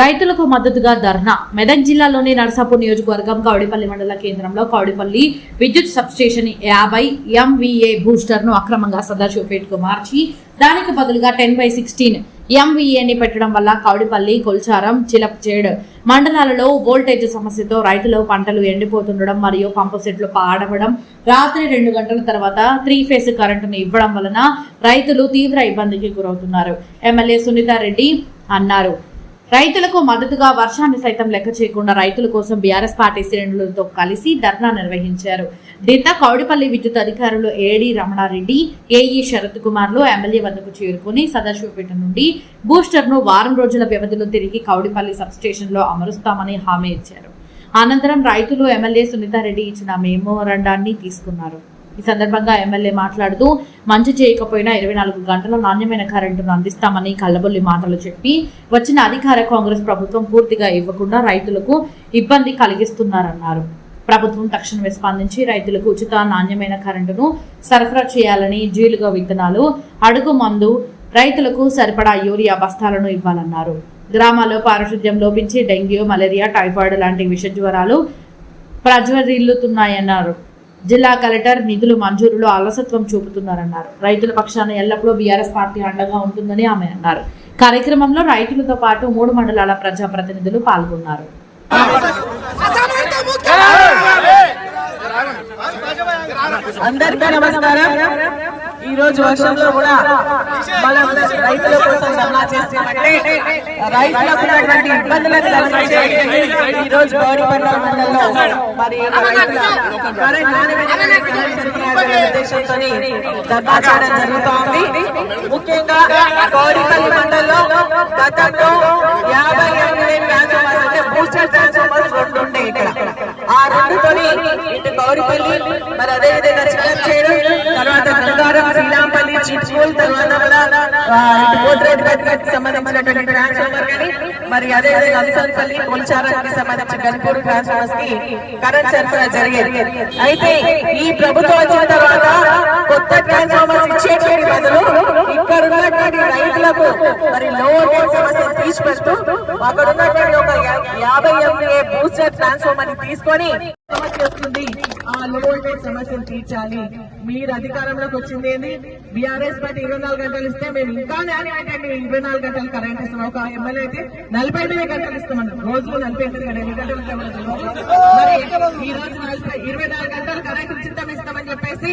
రైతులకు మద్దతుగా ధర్నా. మెదక్ జిల్లాలోని నరసాపూర్ నియోజకవర్గం కౌడిపల్లి మండల కేంద్రంలో కౌడిపల్లి విద్యుత్ సబ్స్టేషన్ యాభై ఎంవీఏ బూస్టర్ను అక్రమంగా సదాశివపేటకు మార్చి దానికి బదులుగా టెన్ బై సిక్స్టీన్ ఎంవీఏని పెట్టడం వల్ల కౌడిపల్లి కొల్చారం చిలప్చేడ్ మండలాలలో వోల్టేజ్ సమస్యతో రైతులు పంటలు ఎండిపోతుండడం మరియు పంపు సెట్లు పాడవడం రాత్రి రెండు గంటల తర్వాత త్రీ ఫేస్ కరెంటును ఇవ్వడం వలన రైతులు తీవ్ర ఇబ్బందికి గురవుతున్నారు. ఎమ్మెల్యే సునీతారెడ్డి అన్నారు. రైతులకు మద్దతుగా వర్షాన్ని సైతం లెక్క చేయకుండా రైతుల కోసం బీఆర్ఎస్ పార్టీ శ్రేణులతో కలిసి ధర్నా నిర్వహించారు. దీంతో కౌడిపల్లి విద్యుత్ అధికారులు ఏడి రమణారెడ్డి ఏఈ శరత్ కుమార్లు ఎమ్మెల్యే వద్దకు చేరుకుని సదాశివపేట నుండి బూస్టర్ను వారం రోజుల వ్యవధిలో తిరిగి కౌడిపల్లి సబ్స్టేషన్లో అమరుస్తామని హామీ ఇచ్చారు. అనంతరం రైతులు ఎమ్మెల్యే సునీతారెడ్డి ఇచ్చిన మెమోరండాన్ని తీసుకున్నారు. ఈ సందర్భంగా ఎమ్మెల్యే మాట్లాడుతూ మంచి చేయకపోయినా ఇరవై నాలుగు గంటల నాణ్యమైన కరెంటును అందిస్తామని కళ్ళబొల్లి మాటలు చెప్పి వచ్చిన అధికార కాంగ్రెస్ ప్రభుత్వం పూర్తిగా ఇవ్వకుండా రైతులకు ఇబ్బంది కలిగిస్తున్నారన్నారు. ప్రభుత్వం తక్షణమే స్పందించి రైతులకు ఉచిత నాణ్యమైన కరెంటును సరఫరా చేయాలని జీలుగా విత్తనాలు అడుగు మందు రైతులకు సరిపడా యూరియా బస్తాలను ఇవ్వాలన్నారు. గ్రామాల్లో పారిశుద్ధ్యం లోపించి డెంగ్యూ మలేరియా టైఫాయిడ్ లాంటి విష జ్వరాలు ప్రజ్వరిల్లుతున్నాయన్నారు. జిల్లా కలెక్టర్ నిధులు మంజూరులో అలసత్వం చూపుతున్నారన్నారు. రైతుల పక్షాన ఎల్లప్పుడూ బీఆర్ఎస్ పార్టీ అండగా ఉంటుందని ఆమె అన్నారు. కార్యక్రమంలో రైతులతో పాటు మూడు మండలాల ప్రజాప్రతినిధులు పాల్గొన్నారు. అందరికీ నమస్కారం. ఈ రోజు వర్షంలో కూడా మనం రైతుల కోసం ధర్నా చేస్తామంటే రైతులకు ఉన్నటువంటి ఇబ్బందులను ఈ రోజు గౌరీపట్నం మండలంలో మరి ఉద్దేశంతోని ధర్నా చేయడం జరుగుతూ ఉంది ముఖ్యంగా గౌరీపల్లి మండలంలో గతంలో యాభై ఎనిమిది ట్రాన్స్ఫార్మర్స్ అంటే బూస్టర్ ట్రాన్స్ఫార్మర్స్ రెండు ఉండే ఇక్కడ. ఆ రెండుతోని ఇటు గౌరీపల్లి మరి అదే శ్రీరాంపల్లి తర్వాత సంబంధించినటువంటి ట్రాన్స్ఫార్మర్ కానీ మరి అదే విధంగా కొల్చారానికి సంబంధించిన గన్పూర్ ట్రాన్స్ఫార్మర్స్కి కరెంట్ సరఫరా జరిగేది. అయితే ఈ ప్రభుత్వం వచ్చిన తర్వాత కొత్త ట్రాన్స్ఫార్మర్స్ ఇచ్చేటువంటి బదులు ఇక్కడ ఉన్నటువంటి రైతులకు మరి లో వోల్టేజ్ సమస్యను అక్కడ ఉన్నటువంటి ఒక యాభై ఎంఏ బూస్టర్ ట్రాన్స్ఫార్మర్ని తీసుకొని చేస్తుంది. వస్తుంది ఆ లో వోల్టేజ్ సమస్యను తీర్చాలి. మీరు అధికారంలోకి వచ్చింది ఏంది? బీఆర్ఎస్ పార్టీ ఇరవై నాలుగు గంటలు ఇస్తే మేము ఇంకా నాణ్యమైనటువంటి ఇరవై నాలుగు గంటలు కరెంట్ ఇస్తాం ఒక ఎమ్మెల్యే అయితే నలభై ఎనిమిది గంటలు ఇస్తామన్నారు. రోజులో నలభై ఎనిమిది గంటలు. ఎన్ని గంటలు ఈ రోజు నలభై ఇరవై నాలుగు గంటలు కరెంట్ ఉచితం ఇస్తామని చెప్పేసి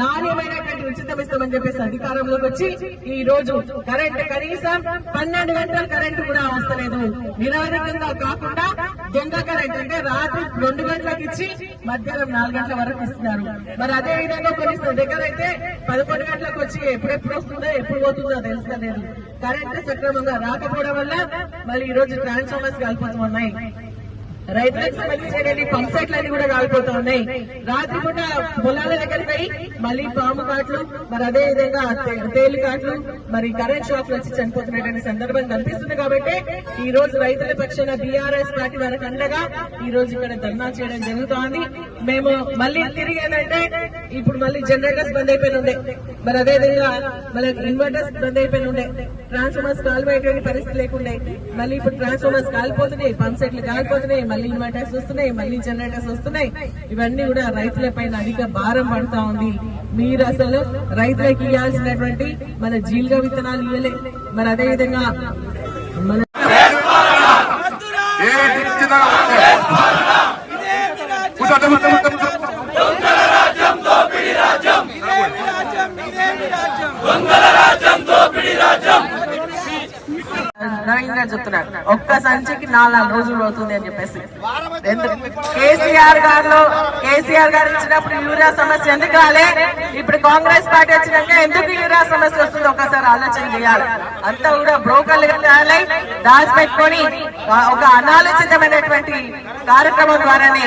నాణ్యమైనటువంటి ఉచితం ఇస్తామని చెప్పేసి అధికారంలోకి వచ్చి ఈ రోజు కరెంట్ కనీసం పన్నెండు గంటల కరెంట్ కూడా వస్తలేదు. నిరవధికంగా కాకుండా దొంగ కరెంట్ అంటే రాత్రి రెండు గంటలకు ఇచ్చి మధ్యాహ్నం నాలుగు గంటల వరకు ఇస్తున్నారు. మరి అదే విధంగా కొన్ని దగ్గర అయితే పదకొండు గంటలకు వచ్చి ఎప్పుడెప్పుడు వస్తుందో ఎప్పుడు పోతుందో తెలుస్తలేదు కరెంట్ సక్రమంగా రాకపోవడం వల్ల మళ్ళీ ఈ రోజు ట్రాన్స్ఫార్మర్స్ కలిపోతున్నాయి రైతులకు సంబంధించినటువంటి పంప్ సెట్లన్నీ కూడా కాలిపోతా ఉన్నాయి. రాత్రి పూట పొలాల దగ్గరికి పోయి మళ్ళీ పాము కాట్లు మరి అదే విధంగా తేలి తేలు కాట్లు మరి కరెంట్ షాక్లు వచ్చి చనిపోతున్నటువంటి సందర్భం కనిపిస్తుంది కాబట్టి ఈ రోజు రైతుల పక్షాన బీఆర్ఎస్ పార్టీ వారికి అండగా ఈ రోజు ఇక్కడ ధర్నా చేయడం జరుగుతోంది. మేము మళ్ళీ తిరిగి ఏంటంటే ఇప్పుడు మళ్ళీ జనరేటర్స్ బంద్ అయిపోయిన ఉండే. మరి అదే విధంగా మళ్ళీ ఇన్వర్టర్స్ బంద్ అయిపోయిన ఉండే. ట్రాన్స్ఫార్మర్స్ కాలిపోయేటువంటి పరిస్థితి లేకుండే. మళ్ళీ ఇప్పుడు ట్రాన్స్ఫార్మర్స్ కాలిపోతున్నాయి పంప్ సెట్లు కాలిపోతున్నాయి మళ్ళీ ఇన్వర్టర్స్ వస్తున్నాయి మళ్ళీ జనరేటర్స్ వస్తున్నాయి. ఇవన్నీ కూడా రైతుల పైన అధిక భారం పడుతా ఉంది. మీరు అసలు రైతులకు ఇవ్వాల్సినటువంటి మన జీలుగా విత్తనాలు ఇవ్వలే మరి అదే విధంగా మన ఏ ఇచ్చిన కూర్చోండి, కూర్చోండి, కూర్చోండి. నవీన్ గారు చెప్తున్నారు. ఒక్క సంచికి నాలుగు రోజులు అవుతుంది అని చెప్పేసి. కేసీఆర్ గారు కేసీఆర్ గారు ఇచ్చినప్పుడు యూరియా సమస్య ఎందుకు రాలే? ఇప్పుడు కాంగ్రెస్ పార్టీ వచ్చినాక ఎందుకు యూరియా సమస్య వస్తుంది ఒక్కసారి ఆలోచన చేయాలి. అంతా కూడా బ్రోకర్లు చేయాలి దాచిపెట్టుకొని ఒక అనాలోచితమైనటువంటి కార్యక్రమం ద్వారానే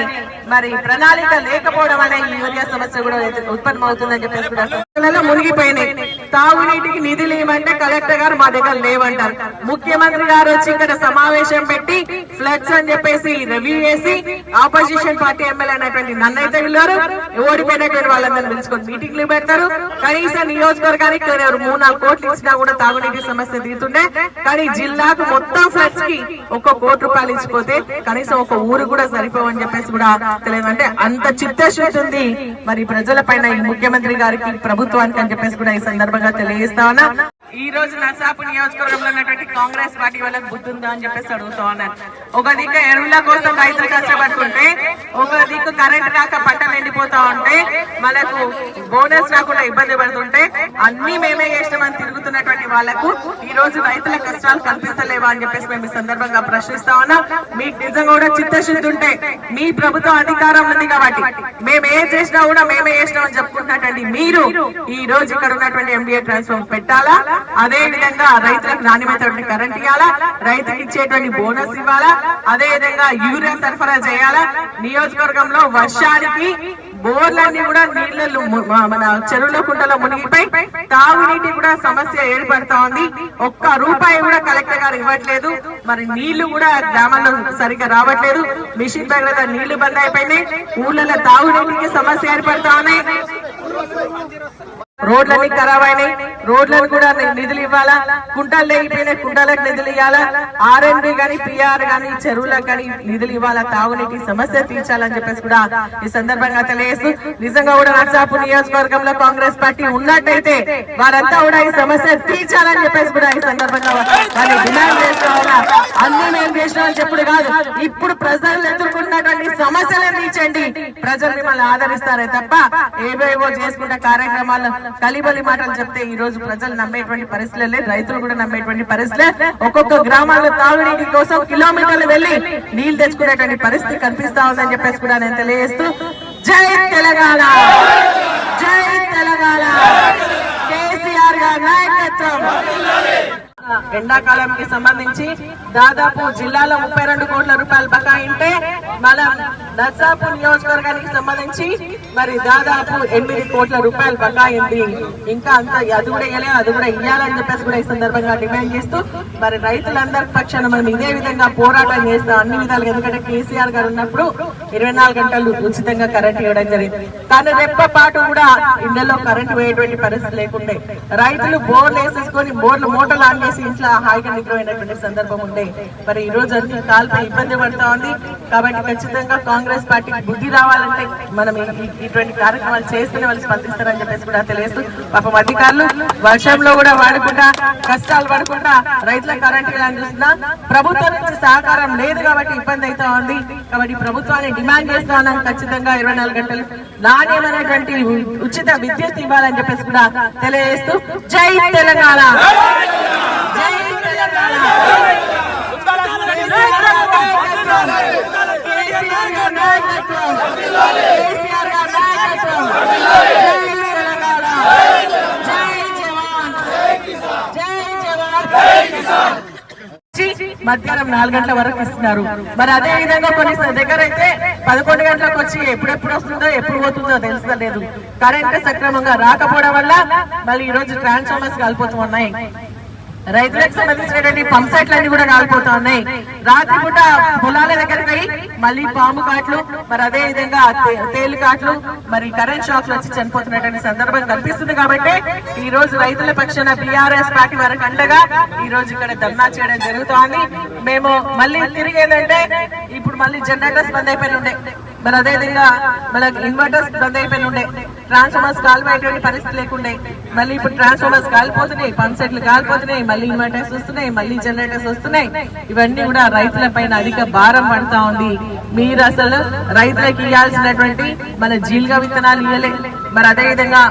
మరి ప్రణాళిక లేకపోవడం అనే యూరియా సమస్య కూడా ఉత్పన్నమవుతుందని చెప్పేసి కూడా మునిగిపోయినాయి. తాగునీటికి నిధులు ఇవ్వమంటే కలెక్టర్ గారు మా దగ్గర లేవంటారు. ముఖ్యమంత్రి గారు వచ్చి ఇక్కడ సమావేశం పెట్టి ఫ్లడ్స్ అని చెప్పేసి రివ్యూ చేసి ఆపోజిషన్ పార్టీ ఎమ్మెల్యే అయినటువంటి నన్నైతే వెళ్ళారు ఓడిపోయినటువంటి వాళ్ళందరూ పిలుచుకొని మీటింగ్లు పెడతారు. కనీసం నియోజకవర్గానికి మూడు నాలుగు కోట్లు ఇచ్చినా కూడా తాగునీటి సమస్య తీరుతుండే. కానీ జిల్లాకు మొత్తం ఫ్లడ్స్కి ఒక కోటి రూపాయలు ఇచ్చిపోతే కనీసం ఒక ఊరు కూడా సరిపోవని చెప్పేసి కూడా తెలియదు. అంటే అంత చిత్తశుద్ధి ఉంది మరి ప్రజల పైన ఈ ముఖ్యమంత్రి గారికి ప్రభుత్వానికి అని చెప్పేసి కూడా ఈ సందర్భంగా తెలియజేస్తా ఉన్నా. ఈ రోజు నర్సాపు నియోజకవర్గంలో ఉన్నటువంటి కాంగ్రెస్ పార్టీ వాళ్ళకి బుద్ధి అని చెప్పేసి అడుగుతా ఉన్నాను ఒక దిక్కు ఎరువుల కోసం రైతులు కష్టపడుతుంటే ఒక దిక్కు కరెంట్ రాక పంటలు ఎండిపోతా ఉంటే మనకు బోనస్ రాకుండా ఇబ్బంది పడుతుంటే అన్ని మేమే చేసినామని తిరుగుతున్నటువంటి వాళ్ళకు ఈ రోజు రైతుల కష్టాలు కనిపిస్తలేవా అని చెప్పేసి మేము ఈ సందర్భంగా ప్రశ్నిస్తా ఉన్నాం. మీకు నిజంగా కూడా చిత్తశుద్ధి ఉంటే మీ ప్రభుత్వం అధికారం ఉంది కాబట్టి మేము ఏం చేసినా కూడా మేమే చేసినామని చెప్పుకుంటున్నటువంటి మీరు ఈ రోజు ఇక్కడ ఉన్నటువంటి ఎండిఏ ట్రాన్స్ఫార్మ్ పెట్టాలా? అదే విధంగా రైతులకు నాణ్యమైనటువంటి కరెంట్ ఇవ్వాలా? రైతుకి ఇచ్చేటువంటి బోనస్ ఇవ్వాలా? అదే విధంగా యూరియా సరఫరా చేయాలా? నియోజకవర్గంలో వర్షానికి బోర్లన్నీ కూడా నీళ్ళలో మన చెరువుల కుంటలో మునిగిపోయి తాగునీటి కూడా సమస్య ఏర్పడతా ఉంది. ఒక్క రూపాయి కూడా కలెక్టర్ గారు ఇవ్వట్లేదు. మరి నీళ్ళు కూడా గ్రామాల్లో సరిగ్గా రావట్లేదు. మిషన్ దగ్గర నీళ్ళు బంద్ అయిపోయినాయి. ఊళ్ళలో తాగునీటికి సమస్య ఏర్పడతా ఉన్నాయి రోడ్లన్నీ ఖరాబ్ అయినాయి. రోడ్లను కూడా నిధులు ఇవ్వాలా? కుంటలు లేకపోయినాయి కుంటలకు నిధులు ఇవ్వాలా ఆర్ఎండ్బి గానీ పిఆర్ గానీ చెరువులకు గానీ నిధులు ఇవ్వాలా? తాగునీటి సమస్య తీర్చాలని చెప్పేసి కూడా ఈ సందర్భంగా తెలియజేస్తూ నిజంగా కూడా నర్సాపు నియోజకవర్గంలో కాంగ్రెస్ పార్టీ ఉన్నట్టయితే వారంతా కూడా ఈ సమస్య తీర్చాలని చెప్పేసి కూడా ఈ సందర్భంగా వాళ్ళు డిమాండ్ చేస్తూ అన్ని మేము చేసినామని చెప్పుడు కాదు. ఇప్పుడు ప్రజలు ఎదుర్కొన్నటువంటి సమస్యలను తీర్చండి. ప్రజలు మిమ్మల్ని ఆదరిస్తారే తప్ప ఏవేవో చేసుకుంటే కార్యక్రమాలు కలిబలి మాటలు చెప్తే ఈ రోజు ప్రజలు నమ్మేటువంటి పరిస్థితులే లేదు. రైతులు కూడా నమ్మేటువంటి పరిస్థితులే. ఒక్కొక్క గ్రామాల్లో తాగునీటి కోసం కిలోమీటర్లు వెళ్ళి నీళ్ళు తెచ్చుకునేటువంటి పరిస్థితి కనిపిస్తా ఉందని చెప్పేసి కూడా నేను తెలియజేస్తూ జై తెలంగాణ! జై తెలంగాణ! కేసీఆర్ గారి నాయకత్వం! ఎండాకాలంకి సంబంధించి దాదాపు జిల్లాలో ముప్పై రెండు కోట్ల రూపాయలు బకాయింటే మనం నర్సాపు నియోజకవర్గానికి సంబంధించి మరి దాదాపు ఎనిమిది కోట్ల రూపాయలు బకాయింది. ఇంకా అంత అది కూడా ఇవ్వలేదు అది కూడా ఇవ్వాలని చెప్పేసి కూడా ఈ సందర్భంగా డిమాండ్ చేస్తూ మరి రైతులందరి పక్షాన మనం ఇదే విధంగా పోరాటం చేస్తాం అన్ని విధాలుగా. ఎందుకంటే కేసీఆర్ గారు ఉన్నప్పుడు ఇరవై నాలుగు గంటలు ఉచితంగా కరెంట్ ఇవ్వడం జరిగింది. తన రెప్ప పాటు కూడా ఇళ్ళలో కరెంట్ పోయేటువంటి పరిస్థితి లేకుండే. రైతులు బోర్లు వేసేసుకొని బోర్లు మూటలు ఆన్ చేసి ఇంట్లో హాయిగా నిద్రపోయినటువంటి సందర్భం ఉండే మరి ఈ రోజు అంతా కాల్పై ఇబ్బంది పడుతూ ఉంది. కాబట్టి ఖచ్చితంగా కాంగ్రెస్ పార్టీకి బుద్ధి రావాలంటే మనం ఇటువంటి కార్యక్రమాలు చేస్తేనే వాళ్ళు స్పందిస్తారని చెప్పేసి కూడా తెలియదు పాపం అధికారులు వర్షంలో కూడా వాడకుండా కష్టాలు పడకుండా రైతుల కరెంట్ చూస్తున్నా. ప్రభుత్వం నుంచి సహకారం లేదు కాబట్టి ఇబ్బంది అవుతా ఉంది. కాబట్టి ప్రభుత్వాన్ని డిమాండ్ చేస్తా ఉన్నాం. ఖచ్చితంగా ఇరవై నాలుగు గంటలు నాణ్యమైనటువంటి ఉచిత విద్యుత్ ఇవ్వాలని చెప్పేసి కూడా తెలియజేస్తూ జై తెలంగాణ. మధ్యాహ్నం నాలుగు గంటల వరకు ఇస్తున్నారు. మరి అదే విధంగా కొన్ని దగ్గర అయితే పదకొండు గంటలకు వచ్చి ఎప్పుడెప్పుడు వస్తుందో ఎప్పుడు పోతుందో తెలుస్తలేదు కరెంట్ సక్రమంగా రాకపోవడం వల్ల మళ్ళీ ఈ రోజు ట్రాన్స్ఫార్మర్స్ కాలిపోతూ ఉన్నాయి. రైతులకు సంబంధించినటువంటి పంప్ సెట్లన్నీ కూడా కాలిపోతా ఉన్నాయి రాత్రి పూట పొలాల దగ్గరికి పోయి మళ్ళీ పాము కాట్లు మరి అదే విధంగా తేలు కాట్లు మరి కరెంట్ షాక్లు వచ్చి చనిపోతున్నటువంటి సందర్భం కనిపిస్తుంది కాబట్టి ఈ రోజు రైతుల పక్షాన బీఆర్ఎస్ పార్టీ వరకు అండగా ఈ రోజు ఇక్కడ ధర్నా చేయడం జరుగుతోంది. మేము మళ్ళీ తిరిగి ఏంటంటే ఇప్పుడు మళ్ళీ జనరేటర్స్ బంద్ అయిపోయి ఉండే. మరి అదే విధంగా మనకి ఇన్వర్టర్స్ బంద్ అయిపోయి ఉండే ట్రాన్స్ఫార్మర్స్ కాలిపోయేటువంటి పరిస్థితి లేకుండే. మళ్ళీ ఇప్పుడు ట్రాన్స్ఫార్మర్స్ కాలిపోతున్నాయి పంప్ సెట్లు కాలిపోతున్నాయి మళ్ళీ ఇన్వర్టర్స్ వస్తున్నాయి మళ్ళీ జనరేటర్స్ వస్తున్నాయి. ఇవన్నీ కూడా రైతుల పైన అధిక భారం పడతా ఉంది. మీరు అసలు రైతులకు ఇవ్వాల్సినటువంటి మన జీలుగా విత్తనాలు ఇవ్వలే మరి అదే విధంగా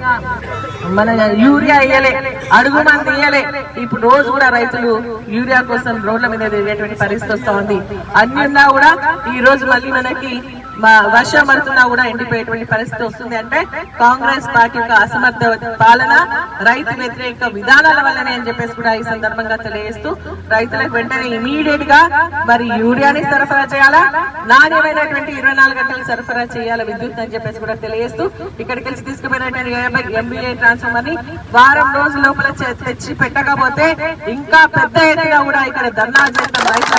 మన యూరియా ఇయ్యలే. అడుగు మంది ఇయ్యలే. ఇప్పుడు రోజు కూడా రైతులు యూరియా కోసం రోడ్ల మీద తిరిగేటువంటి పరిస్థితి వస్తా ఉంది. అన్ని కూడా ఈ రోజు మళ్ళీ మనకి వర్షం పడుతున్నా కూడా ఎండిపోయేటువంటి పరిస్థితి వస్తుంది అంటే కాంగ్రెస్ పార్టీ యొక్క అసమర్థ పాలన రైతు వ్యతిరేక విధానాల వల్లనే అని చెప్పేసి కూడా ఈ సందర్భంగా తెలియజేస్తూ రైతులకు వెంటనే ఇమీడియట్గా మరి యూరియాని సరఫరా చేయాలా? నాణ్యమైనటువంటి ఇరవై నాలుగు గంటలు సరఫరా చేయాలి విద్యుత్ అని చెప్పేసి కూడా తెలియజేస్తూ ఇక్కడికి వెళ్ళి తీసుకుపోయినటువంటి ఎంబీఏ ట్రాన్స్ఫార్మర్ని వారం రోజుల లోపల తెచ్చి పెట్టకపోతే ఇంకా పెద్ద ఎత్తున కూడా ఇక్కడ ధర్నా చేస్తాం రైతు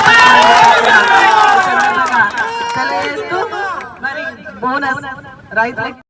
తెలియజేస్తూ మరి బోనస్ రైతులకి